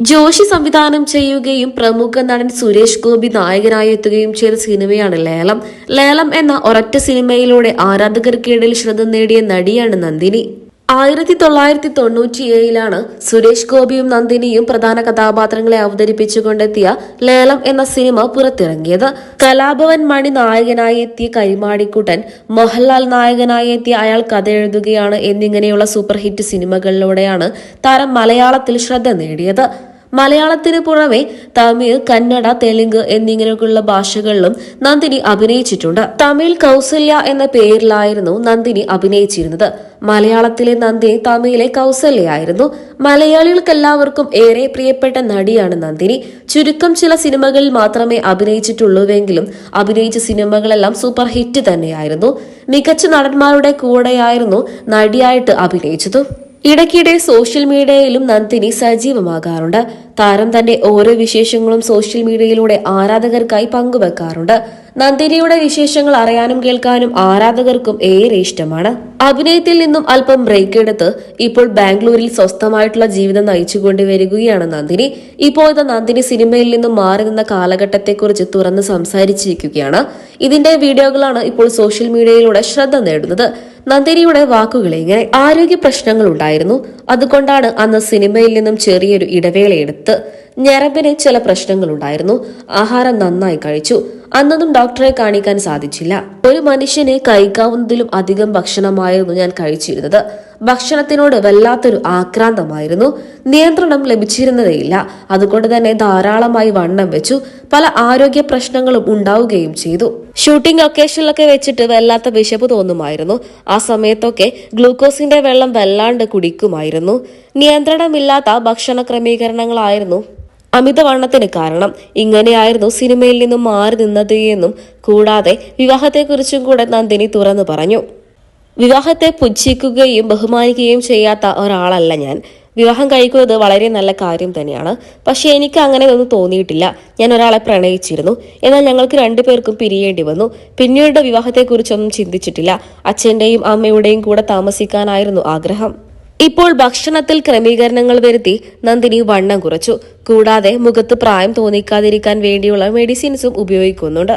ജോഷി സംവിധാനം ചെയ്യുകയും പ്രമുഖ നടൻ സുരേഷ് ഗോപി നായകനായി എത്തുകയും ചെയ്ത സിനിമയാണ് ലേലം. ലേലം എന്ന ഒരൊറ്റ സിനിമയിലൂടെ ആരാധകർക്കിടയിൽ ശ്രദ്ധ നേടിയ നടിയാണ് നന്ദിനി. ആയിരത്തി തൊള്ളായിരത്തി തൊണ്ണൂറ്റിയേഴിലാണ് സുരേഷ് ഗോപിയും നന്ദിനിയും പ്രധാന കഥാപാത്രങ്ങളെ അവതരിപ്പിച്ചുകൊണ്ടെത്തിയ ലേലം എന്ന സിനിമ പുറത്തിറങ്ങിയത്. കലാഭവൻ മണി നായകനായി എത്തിയ കരിമാടിക്കുട്ടൻ മോഹൻലാൽ നായകനായി എത്തിയ അയാൾ കഥ എഴുതുകയാണ് എന്നിങ്ങനെയുള്ള സൂപ്പർ ഹിറ്റ് സിനിമകളിലൂടെയാണ് താരം മലയാളത്തിൽ ശ്രദ്ധ നേടിയത്. മലയാളത്തിന് പുറമെ തമിഴ് കന്നഡ തെലുങ്ക് എന്നിങ്ങനെയൊക്കെയുള്ള ഭാഷകളിലും നന്ദിനി അഭിനയിച്ചിട്ടുണ്ട്. തമിഴ് കൗസല്യ എന്ന പേരിലായിരുന്നു നന്ദിനി അഭിനയിച്ചിരുന്നത്. മലയാളത്തിലെ നന്ദിനി തമിഴിലെ കൗസല്യായിരുന്നു മലയാളികൾക്കെല്ലാവർക്കും ഏറെ പ്രിയപ്പെട്ട നടിയാണ് നന്ദിനി. ചുരുക്കം ചില സിനിമകളിൽ മാത്രമേ അഭിനയിച്ചിട്ടുള്ളൂവെങ്കിലും അഭിനയിച്ച സിനിമകളെല്ലാം സൂപ്പർ ഹിറ്റ് തന്നെയായിരുന്നു. മികച്ച നടന്മാരുടെ കൂടെയായിരുന്നു നടിയായിട്ട് അഭിനയിച്ചതും. ഇടയ്ക്കിടെ സോഷ്യൽ മീഡിയയിലും നന്ദിനി സജീവമാകാറുണ്ട്. താരം തന്റെ ഓരോ വിശേഷങ്ങളും സോഷ്യൽ മീഡിയയിലൂടെ ആരാധകർക്കായി പങ്കുവെക്കാറുണ്ട്. നന്ദിനിയുടെ വിശേഷങ്ങൾ അറിയാനും കേൾക്കാനും ആരാധകർക്കും ഏറെ ഇഷ്ടമാണ്. അഭിനയത്തിൽ നിന്നും അല്പം ബ്രേക്ക് എടുത്ത് ഇപ്പോൾ ബാംഗ്ലൂരിൽ സ്വസ്ഥമായിട്ടുള്ള ജീവിതം നയിച്ചുകൊണ്ട് വരികയാണ് നന്ദിനി. ഇപ്പോഴത്തെ നന്ദിനി സിനിമയിൽ നിന്നും മാറി നിന്ന കാലഘട്ടത്തെക്കുറിച്ച് തുറന്ന് സംസാരിച്ചിരിക്കുകയാണ്. ഇതിന്റെ വീഡിയോകളാണ് ഇപ്പോൾ സോഷ്യൽ മീഡിയയിലൂടെ ശ്രദ്ധ നേടുന്നത്. നന്ദിനിയുടെ വാക്കുകൾ ഇങ്ങനെ ആരോഗ്യ പ്രശ്നങ്ങൾ ഉണ്ടായിരുന്നു. അതുകൊണ്ടാണ് അന്ന് സിനിമയിൽ നിന്നും ചെറിയൊരു ഇടവേളയെടുത്ത് ഞരമ്പിന് ചില പ്രശ്നങ്ങൾ ഉണ്ടായിരുന്നു. ആഹാരം നന്നായി കഴിച്ചു. അന്നൊന്നും ഡോക്ടറെ കാണിക്കാൻ സാധിച്ചില്ല. ഒരു മനുഷ്യനെ കഴിക്കാവുന്നതിലും അധികം ഭക്ഷണമായിരുന്നു ഞാൻ കഴിച്ചിരുന്നത്. ഭക്ഷണത്തിനോട് വല്ലാത്തൊരു ആക്രാന്തമായിരുന്നു. നിയന്ത്രണം ലഭിച്ചിരുന്നതേയില്ല. അതുകൊണ്ട് തന്നെ ധാരാളമായി വണ്ണം വെച്ചു. പല ആരോഗ്യ പ്രശ്നങ്ങളും ഉണ്ടാവുകയും ചെയ്തു. ഷൂട്ടിംഗ് ലൊക്കേഷനിലൊക്കെ വെച്ചിട്ട് വല്ലാത്ത വിശപ്പ് തോന്നുമായിരുന്നു. ആ സമയത്തൊക്കെ ഗ്ലൂക്കോസിന്റെ വെള്ളം വല്ലാണ്ട് കുടിക്കുമായിരുന്നു. നിയന്ത്രണമില്ലാത്ത ഭക്ഷണ ക്രമീകരണങ്ങളായിരുന്നു അമിതവണ്ണത്തിന് കാരണം. ഇങ്ങനെയായിരുന്നു സിനിമയിൽ നിന്നും മാറി നിന്നത് എന്നും കൂടാതെ വിവാഹത്തെക്കുറിച്ചും കൂടെ നന്ദിനി തുറന്നു പറഞ്ഞു. വിവാഹത്തെ പുച്ഛിക്കുകയും ബഹുമാനിക്കുകയും ചെയ്യാത്ത ഒരാളല്ല ഞാൻ. വിവാഹം കഴിക്കുന്നത് വളരെ നല്ല കാര്യം തന്നെയാണ്. പക്ഷെ എനിക്ക് അങ്ങനെ ഒന്നും തോന്നിയിട്ടില്ല. ഞാൻ ഒരാളെ പ്രണയിച്ചിരുന്നു. എന്നാൽ ഞങ്ങൾക്ക് രണ്ടുപേർക്കും പിരിയേണ്ടി വന്നു. പിന്നീട് വിവാഹത്തെക്കുറിച്ചൊന്നും ചിന്തിച്ചിട്ടില്ല. അച്ഛന്റെയും അമ്മയുടെയും കൂടെ താമസിക്കാനായിരുന്നു ആഗ്രഹം. ഇപ്പോൾ ഭക്ഷണത്തിൽ ക്രമീകരണങ്ങൾ വരുത്തി നന്ദിനി വണ്ണം കുറച്ചു. കൂടാതെ മുഖത്ത് പ്രായം തോന്നിക്കാതിരിക്കാൻ വേണ്ടിയുള്ള മെഡിസിൻസും ഉപയോഗിക്കുന്നുണ്ട്.